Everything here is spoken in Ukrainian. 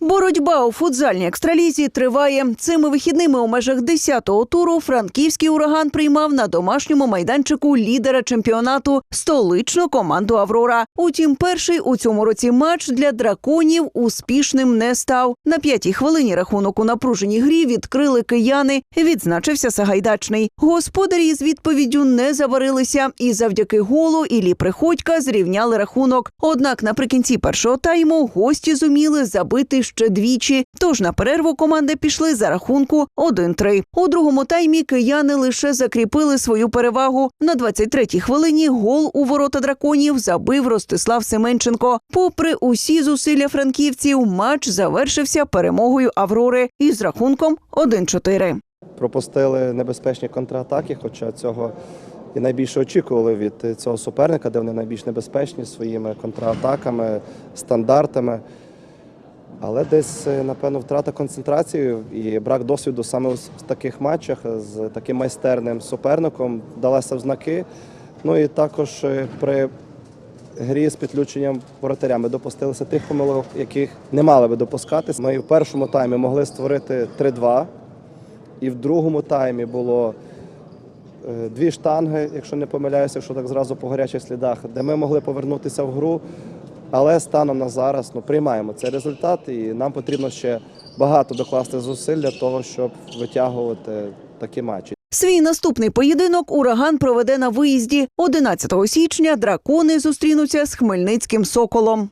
Боротьба у футзальній екстралізі триває. Цими вихідними у межах 10-го туру франківський ураган приймав на домашньому майданчику лідера чемпіонату столичну команду Аврора. Утім, перший у цьому році матч для драконів успішним не став. На п'ятій хвилині рахунок у напруженій грі відкрили кияни. Відзначився Сагайдачний. Господарі з відповіддю не заварилися і завдяки голу Іллі Приходька зрівняли рахунок. Однак наприкінці першого тайму гості зуміли забити ще двічі. Тож на перерву команди пішли за рахунку 1-3. У другому таймі кияни лише закріпили свою перевагу. На 23-й хвилині гол у ворота драконів забив Ростислав Семенченко. Попри усі зусилля франківців, матч завершився перемогою Аврори із рахунком 1-4. пропустили небезпечні контратаки, хоча цього і найбільше очікували від цього суперника, де вони найбільш небезпечні своїми контратаками, стандартами. Але десь, е, напевно, втрата концентрації і брак досвіду саме в таких матчах з таким майстерним суперником далася в знаки. Ну і також е, при грі з підключенням воротаря ми допустилися тих помилок, яких не мали би допускатись. Ми в першому таймі могли створити 3-2. І в другому таймі було е, дві штанги, якщо не помиляюся, якщо так зразу по гарячих слідах, де ми могли повернутися в гру. Але станом на зараз ну, приймаємо цей результат, і нам потрібно ще багато докласти зусиль для того, щоб витягувати такі матчі. Свій наступний поєдинок ураган проведе на виїзді. 11 січня дракони зустрінуться з Хмельницьким соколом.